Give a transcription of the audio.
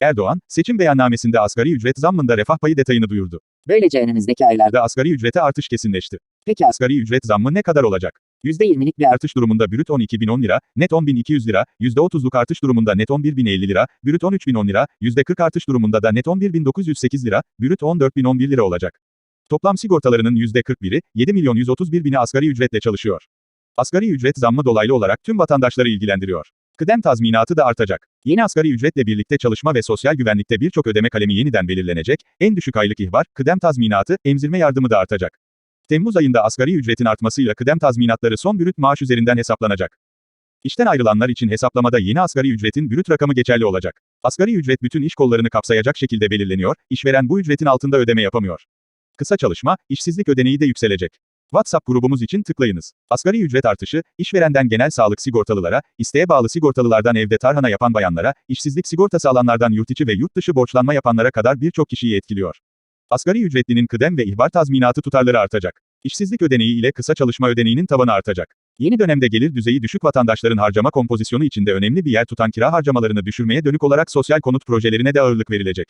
Erdoğan, seçim beyannamesinde asgari ücret zammında refah payı detayını duyurdu. Böylece önümüzdeki aylarda Da asgari ücrete artış kesinleşti. peki Asgari ücret zammı ne kadar olacak? %20'lik bir Artış durumunda brüt 12.010 lira, net 10.200 lira, %30'luk artış durumunda net 11.050 lira, brüt 13.010 lira, %40 artış durumunda da net 11.908 lira, brüt 14.011 lira olacak. Toplam sigortalarının %41'i, 7 milyon 131 bini asgari ücretle çalışıyor. Asgari ücret zammı dolaylı olarak tüm vatandaşları ilgilendiriyor. Kıdem tazminatı da artacak. Yeni asgari ücretle birlikte çalışma ve sosyal güvenlikte birçok ödeme kalemi yeniden belirlenecek, en düşük aylık ihbar, kıdem tazminatı, emzirme yardımı da artacak. Temmuz ayında asgari ücretin artmasıyla kıdem tazminatları son brüt maaş üzerinden hesaplanacak. İşten ayrılanlar için hesaplamada yeni asgari ücretin brüt rakamı geçerli olacak. Asgari ücret bütün iş kollarını kapsayacak şekilde belirleniyor, işveren bu ücretin altında ödeme yapamıyor. Kısa çalışma, işsizlik ödeneği de yükselecek. WhatsApp grubumuz için tıklayınız. Asgari ücret artışı, işverenden genel sağlık sigortalılara, isteğe bağlı sigortalılardan evde tarhana yapan bayanlara, işsizlik sigortası alanlardan yurt içi ve yurt dışı borçlanma yapanlara kadar birçok kişiyi etkiliyor. Asgari ücretlinin kıdem ve ihbar tazminatı tutarları artacak. İşsizlik ödeneği ile kısa çalışma ödeneğinin tavanı artacak. Yeni dönemde gelir düzeyi düşük vatandaşların harcama kompozisyonu içinde önemli bir yer tutan kira harcamalarını düşürmeye dönük olarak sosyal konut projelerine de ağırlık verilecek.